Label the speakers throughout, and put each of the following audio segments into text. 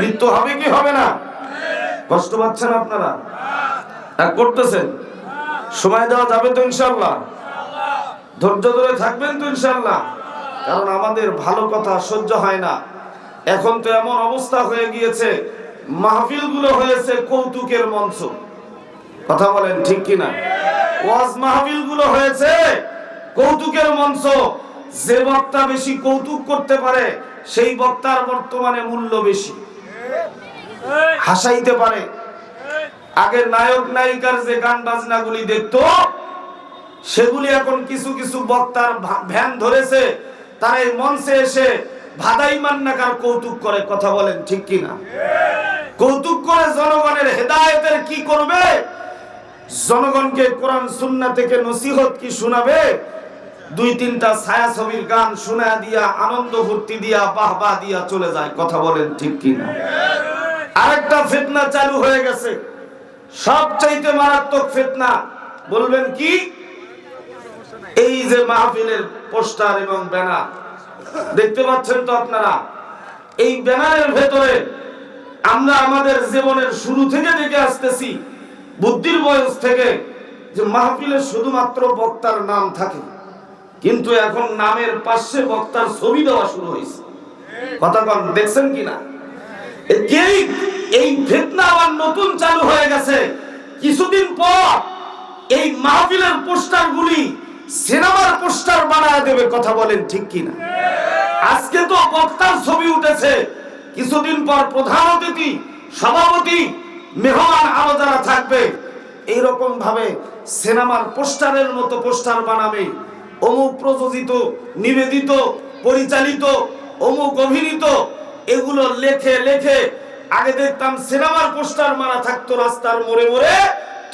Speaker 1: মৃত্যু হবে কি হবে না? কষ্ট পাচ্ছেন আপনারা? রাগ করতেছেন? সময় দেওয়া যাবে তো ইনশাল্লাহ ধৈর্য ধরে থাকবেন তো ইনশাল্লাহ কারণ আমাদের ভালো কথা সহ্য হয় না। এখন তো এমন অবস্থা হয়ে গিয়েছে মাহফিলগুলো হয়েছে কৌতুকের মঞ্চ। কথা বলেন ঠিক কিনা? ওয়াজ মাহফিলগুলো হয়েছে কৌতুকের মঞ্চ। যে বক্তা বেশি কৌতুক করতে পারে, সেই বক্তার বর্তমানে মূল্য বেশি। হাসাইতে পারে। আগে নায়ক, নায়িকার যে গান বাজনাগুলি দেখতো, সেগুলি এখন কিছু কিছু বক্তার ভ্যান ধরেছে। তারা এই মঞ্চে এসে ভাদাই মান্নাকার কৌতুক করে, কথা বলেন ঠিক কিনা? কৌতুক করে জনগণের হেদায়েতের কি করবে? জনগণকে কোরআন সুন্নাহ থেকে নসিহত কি শোনাবে? দুই তিনটা ছায়া ছবির গান শোনা দিয়া, আনন্দ ফুর্তি দিয়া বাহ বাহ দিয়া চলে যায়, কথা বলেন ঠিক কিনা? আরেকটা ফিতনা চালু হয়ে গেছে। সবচাইতে মারাত্মক ফিতনা বলবেন কি? এই যে মাহফিলের পোস্টার এবং ব্যানার। দেখতে পাচ্ছেন তো আপনারা? এই ব্যানারের ভেতরে আমরা আমাদের জীবনের শুরু থেকে দেখে আসতেছি, বুদ্ধির বয়স থেকে যে মাহফিলে শুধুমাত্র বক্তার নাম থাকে। কিন্তু এখন নামের পাশে বক্তার ছবি দেওয়া শুরু হয়েছে। কথা কন, দেখছেন কিনা? এই এই ফিতনা আবার নতুন চালু হয়ে গেছে। কিছুদিন পর এই মাহফিলের পোস্টার গুলি সিনেমার পোস্টার বানায় দেবে, কথা বলেন ঠিক কিনা? আজকে তো বক্তার ছবি উঠেছে। কিছুদিন পর প্রধান অতিথি, সভাপতি, মেহমান আরও যারা থাকবে, এইরকম ভাবে সিনেমার পোস্টারের মতো পোস্টার বানাবে। অমুক প্রযোজিত, নিবেদিত, পরিচালিত, অমুক অভিনীত এগুলো লেখে লেখে আগে দেখতাম সিনেমার পোস্টার মারা থাকতো রাস্তার মোড়ে মোড়ে,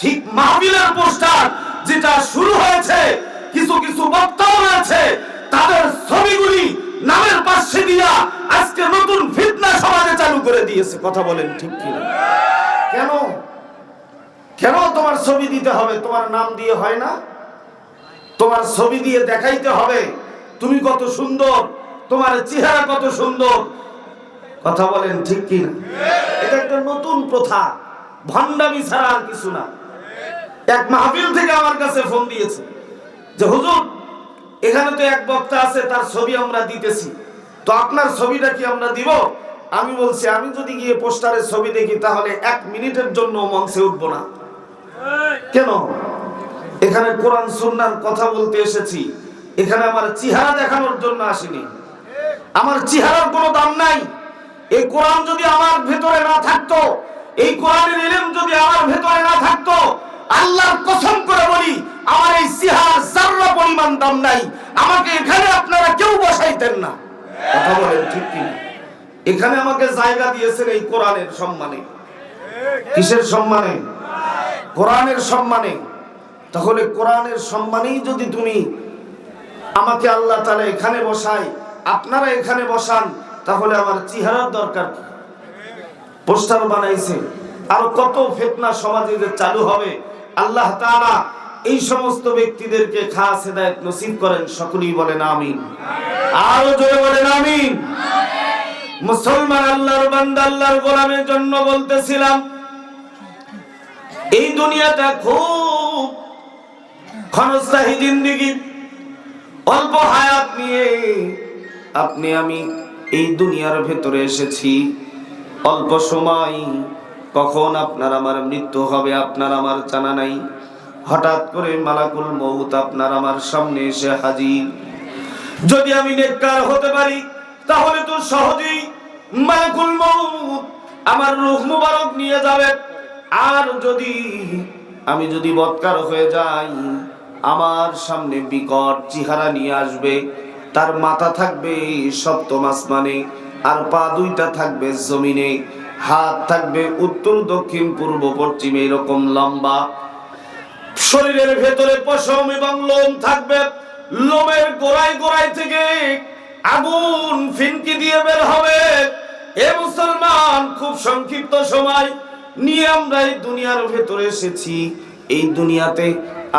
Speaker 1: ঠিক মাহবিলের পোস্টার যেটা শুরু হয়েছে, কিছু কিছু বক্তাও রয়েছে, তাদের ছবিগুলি নামের পাশে দিয়া আজকে নতুন ফিতনা সমাজে চালু করে দিয়েছে। কথা বলেন ঠিক কি কেন? কেন তোমার ছবি দিতে হবে? তোমার নাম দিয়ে হয় না? তোমার ছবি দিয়ে দেখাইতে হবে? তুমি কত সুন্দর, তোমার চেহারা কত সুন্দর কথা বলেন ঠিক কি না এটা একটা নতুন প্রথা। ভণ্ডামি ছাড়া আর কিছু না। এক মাহফিল থেকে আমার কাছে ফোন দিয়েছে যে, হুজুর, এখানে তো এক বক্তা আছে, তার ছবি আমরা দিতেছি। তো আপনার ছবিটা কি আমরা দিব? আমি বলছি, আমি যদি গিয়ে পোস্টারের ছবি দেখি, তাহলে এক মিনিটের জন্য মঞ্চে উঠবো না। কেন? এখানে কোরআন, সুন্নার কথা বলতে এসেছি। এখানে আমার চেহারা দেখানোর জন্য আসিনি। আমার চেহারার কোনো দাম নাই। এই কোরআন যদি আমার ভেতরে না থাকতো, এই কোরআনের ইলম যদি আমার ভেতরে না থাকতো, আল্লাহর কসম করে বলি, আমার এই চেহারার জাররা পরিমাণ দাম নাই, আমাকে এখানে আপনারা কেউ বসাইতেন না। কথা বলেন ঠিক কি এখানে আমাকে জায়গা দিয়েছেন এই কোরআনের সম্মানে। কিসের সম্মানে? কোরআনের সম্মানে। তাহলে কোরআনের সম্মানেই যদি তুমি আমাকে আল্লাহ তালা এখানে বসাই আপনারা এখানে বসান তাহলে আমার চেহারার দরকার পোস্টার বানাইছে। আর কত ফেতনা সমাজে যে চালু হবে? আল্লাহ তাআলা এই সমস্ত ব্যক্তিদেরকে খাস হেদায়েত নসিব করেন, সকলেই বলেন আমিন। আরও জোরে বলেন আমিন। মুসলমান আল্লাহর বান্দা, আল্লাহর গোলামের জন্য বলতেছিলাম, এই দুনিয়াটা খুব ক্ষণস্থায়ী জিন্দিগি। অল্প হায়াত নিয়ে আপনি আমি এই দুনিয়ার ভেতরে এসেছি। অল্প সময়, কখন আপনার আমার মৃত্যু হবে আপনার আমার জানা নাই। হঠাৎ করে মালাকুল মৌত আপনার আমার সামনে এসে হাজির। যদি আমি নেককার হতে পারি, তাহলে তো সহজেই মালাকুল মৌত আমার রূহ মুবারক নিয়ে যাবে। আর যদি আমি যদি বৎকার হয়ে যাই, আমার সামনে বিকট চেহারা নিয়ে আসবে। তার মাথা থাকবে সপ্তম আসমানে, আর পা দুইটা থাকবে জমিনে। হাত থাকবে উত্তর, দক্ষিণ, পূর্ব, পশ্চিমে, এরকম লম্বা। শরীরের ভেতরে পশম এবং লোম থাকবে। লোমের গোড়ায় গোড়ায় থেকে আগুন ফিনকি দিয়ে বের হবে। এ মুসলমান, খুব সংক্ষিপ্ত সময়। নিয়ে আমরা এই দুনিয়ার ভেতরে এসেছি। এই দুনিয়াতে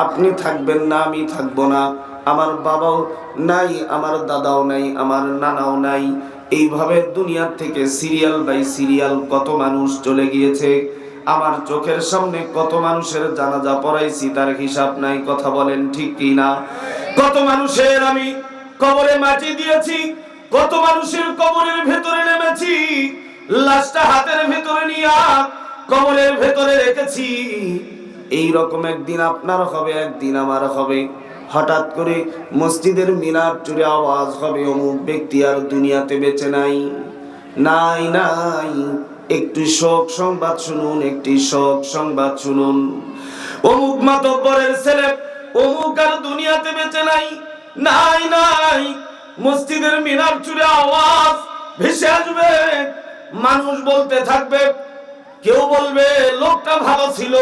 Speaker 1: আপনি থাকবেন না, আমি থাকব না। আমার বাবাও নাই, আমার দাদাও নাই, আমার নানাও নাই। এইভাবে দুনিয়ার থেকে সিরিয়াল বাই সিরিয়াল কত মানুষ চলে গিয়েছে। আমার চোখের সামনে কত মানুষের জানাজা পড়াইছি, তার হিসাব নাই, কথা বলেন ঠিক কি না? কত মানুষের আমি কবরে মাটি দিয়েছি, কত মানুষের কবরের ভেতরে নেমেছি, লাশটা হাতের ভেতরে নিয়ে কবরের ভেতরে রেখেছি। এই রকম একদিন আপনার হবে, একদিন আমার হবে। হঠাৎ করে মসজিদের মিনার জুড়ে আওয়াজ হবে, অমুক ব্যক্তি আর দুনিয়াতে বেঁচে নাই। নাই নাই, একটু শোক সংবাদ শুনুন, একটি শোক সংবাদ শুনুন। অমুক মাতব্বরের ছেলে, অমুক আর দুনিয়াতে বেঁচে নাই। নাই নাই, মসজিদের মিনার চুড়ে আওয়াজ ভেসে আসবে। মানুষ বলতে থাকবে, কেউ বলবে, লোকটা ভালো ছিল।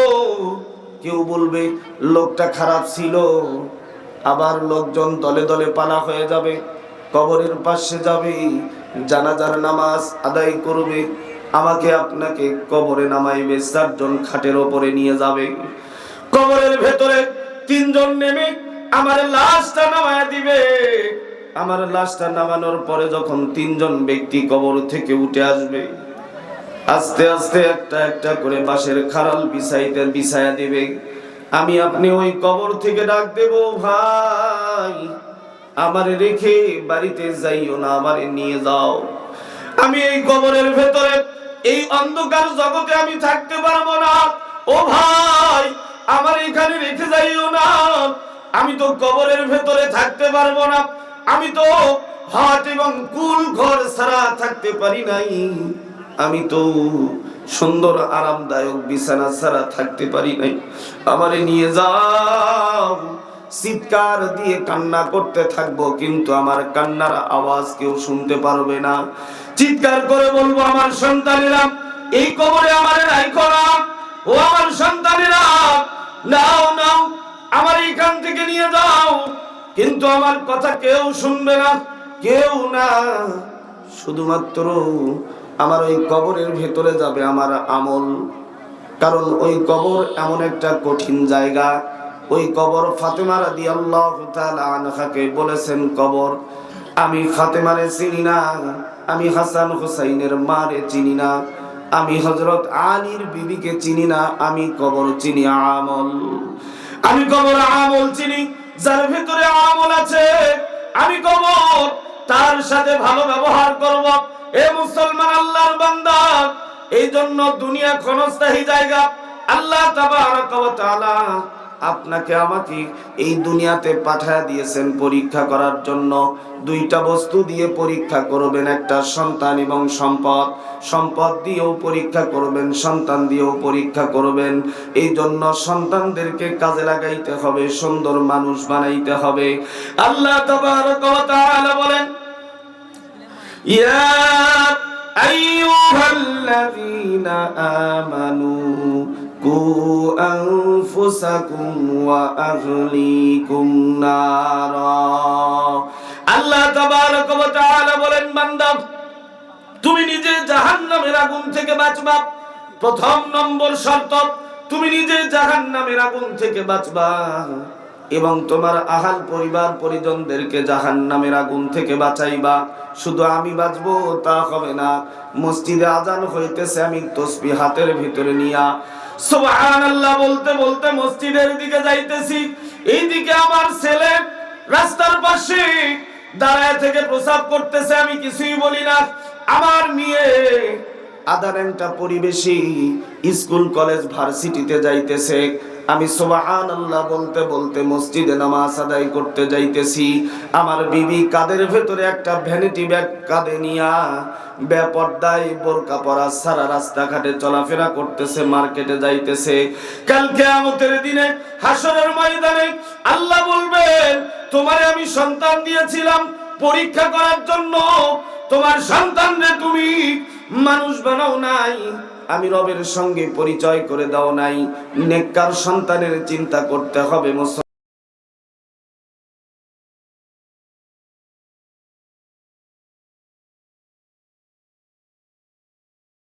Speaker 1: কেউ বলবে, লোকটা খারাপ ছিল। আবার লোকজন দলে দলে পালা হয়ে যাবে, কবরের পাশে যাবে, জানাজার নামাজ আদায় করবে, আমাকে আপনাকে কবরে নামাইবে, চারজন খাটের ওপরে নিয়ে যাবে। কবরের ভেতরে তিনজন নেমে আমার লাশটা নামায় দিবে। আমার লাশটা নামানোর পরে যখন তিনজন ব্যক্তি কবর থেকে উঠে আসবে, আস্তে আস্তে একটা একটা করে বাঁশের খারাল বিছাইতে বিছায়া দিবে। আমি আপনি ওই কবর থেকে ডাক দেব, ভাই। আমার রেখে বাড়িতে যাইও না, আমারে নিয়ে যাও। আমি এই কবরের ভেতরে, এই অন্ধকার জগতে আমি থাকতে পারব না। ও ভাই, আমার এখানে রেখে যাইও না। আমি তো কবরের ভেতরে থাকতে পারব না। আমি তো হাট এবং কুল ঘর ছাড়া থাকতে পারি নাই। আমি তো সুন্দর, আরামদায়ক বিছানা ছাড়া থাকতে পারি নাই। আমারে নিয়ে যাও। চিৎকার দিয়ে কান্না করতে থাকব, কিন্তু আমার কান্নার আওয়াজ কেউ শুনতে পারবে না। চিৎকার করে বলব, আমার সন্তানেরা, এই কবরে আমার নাই করা। ও আমার সন্তানেরা, নাও নাও, আমার এইখান থেকে নিয়ে যাও। কিন্তু আমার কথা কেউ শুনবে না, কেউ না। শুধুমাত্র আমার ওই কবরের ভেতরে যাবে আমার আমল। কারণ ওই কবর এমন একটা কঠিন জায়গা। ওই কবর ফাতেমা রাদি আল্লাহ আনহাকে বলেছেন, কবর আমি ফাতেমারে চিনি না, আমি হাসান হুসাইনের মারে চিনি না, আমি হজরত আলীর বিবিকে চিনি না, আমি কবর চিনি আমল। আমি কবর আমল চিনি, যার ভেতরে আমল আছে, আমি কবর তার সাথে ভালো ব্যবহার করব। এ মুসলমান আল্লাহর বান্দা। এই জন্য দুনিয়া ক্ষণস্থায়ী জায়গা। আল্লাহ তাবারক ওয়া তাআলা আপনাকে আমাকে এই দুনিয়াতে পাঠায় দিয়েছেন পরীক্ষা করার জন্য। দুইটা বস্তু দিয়ে পরীক্ষা করবেন, একটা সন্তান এবং সম্পদ। সম্পদ দিয়েও পরীক্ষা করবেন, সন্তান দিয়েও পরীক্ষা করবেন। এই জন্য সন্তানদেরকে কাজে লাগাইতে হবে, সুন্দর মানুষ বানাইতে হবে। আল্লাহ বলেন, ইয়া আইয়ুহাল্লাযীনা আমানু قوا أنفسكم وأهليكم نارا আল্লাহ তাবারক ওয়া তাআলা বলেন বান্দা তুমি নিজে জাহান্নামের আগুন থেকে বাঁচবা প্রথম নম্বর শর্ত তুমি নিজে জাহান্নামের আগুন থেকে বাঁচবা এবং তোমার আহাল পরিবার পরিজনদেরকে জাহান্নামের আগুন থেকে বাঁচাইবা শুধু আমি বাঁচবো তা হবে না মসজিদে আজান হইতেছে আমি তসবি হাতের ভিতরে নিয়া সুবহানাল্লাহ বলতে বলতে মসজিদের দিকে যাইতেছি। এইদিকে আমার ছেলে রাস্তার পাশে দাঁড়ায় থেকে প্রসাব করতেছে, আমি কিছুই বলি না। আমার মেয়ে আদারেনটা পরিবেশী স্কুল, কলেজ, ভার্সিটিতে যাইতেছে। আমি সুবাহান আল্লাহ বলতে বলতে মসজিদে নামাজ আদায় করতে যাইতেছি। আমার বিবি কাদের ভেতরে একটা ভ্যানিটি ব্যাগ কাঁধে নিয়া বেপর্দায় বোরকা পরা সারা রাস্তাঘাটে চলাফেরা করতেছে, মার্কেটে যাইতেছে। কালকে আমতের দিনে হাসরের ময়দানে আল্লাহ বলবেন, তোমারে আমি সন্তান দিয়েছিলাম পরীক্ষা করার জন্য তোমার সন্তানরে তুমি মানুষ বানাও নাই, আমি রবের সঙ্গে পরিচয় করে দাও নাই। নেককার সন্তানের চিন্তা করতে হবে মুসলমান